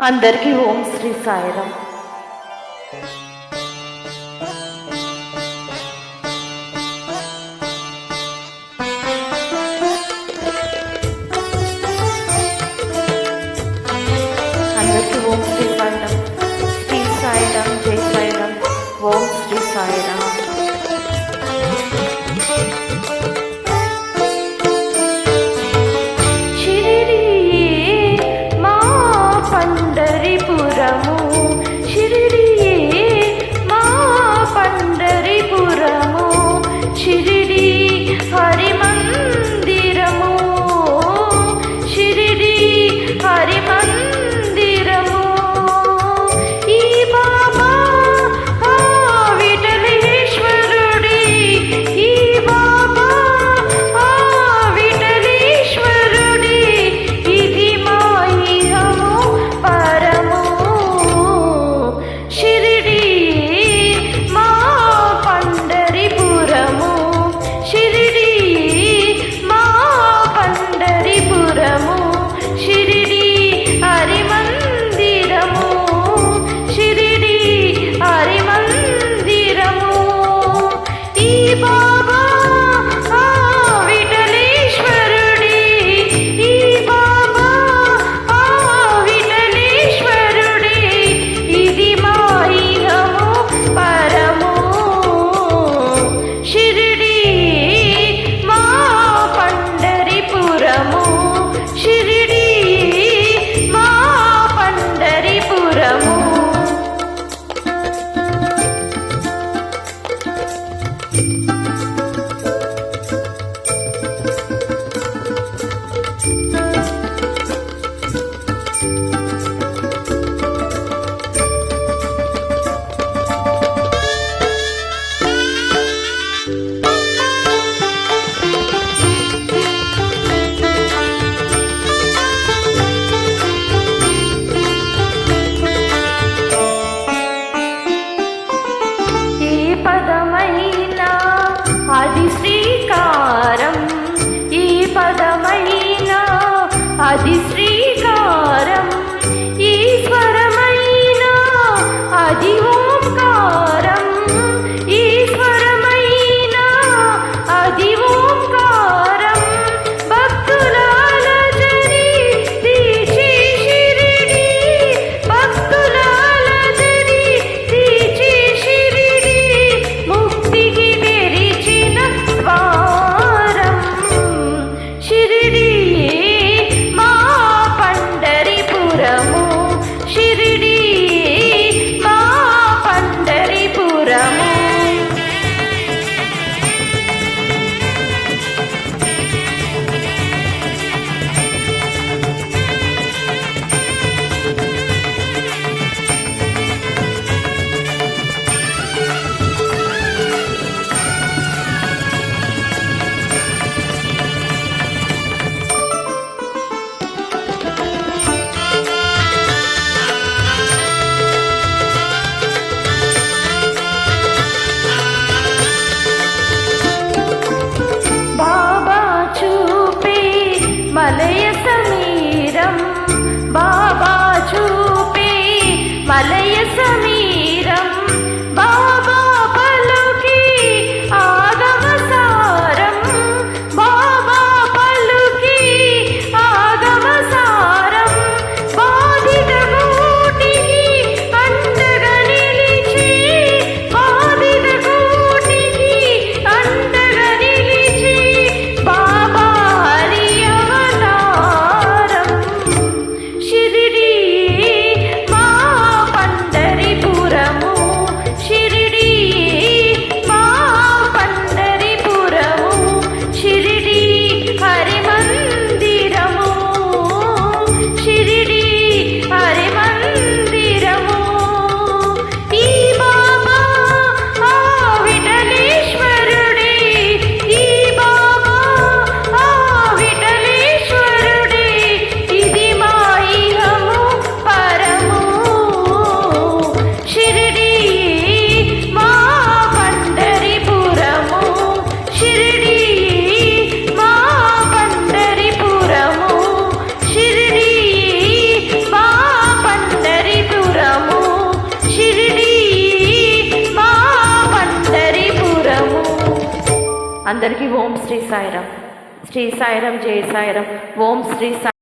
అందరికీ ఓం శ్రీ సాయిరామ్ అందరికీ ఓం శ్రీ సాయిరామ్. శ్రీ సాయిరామ్ జయ సాయిరామ్. ఓం శ్రీ సాయి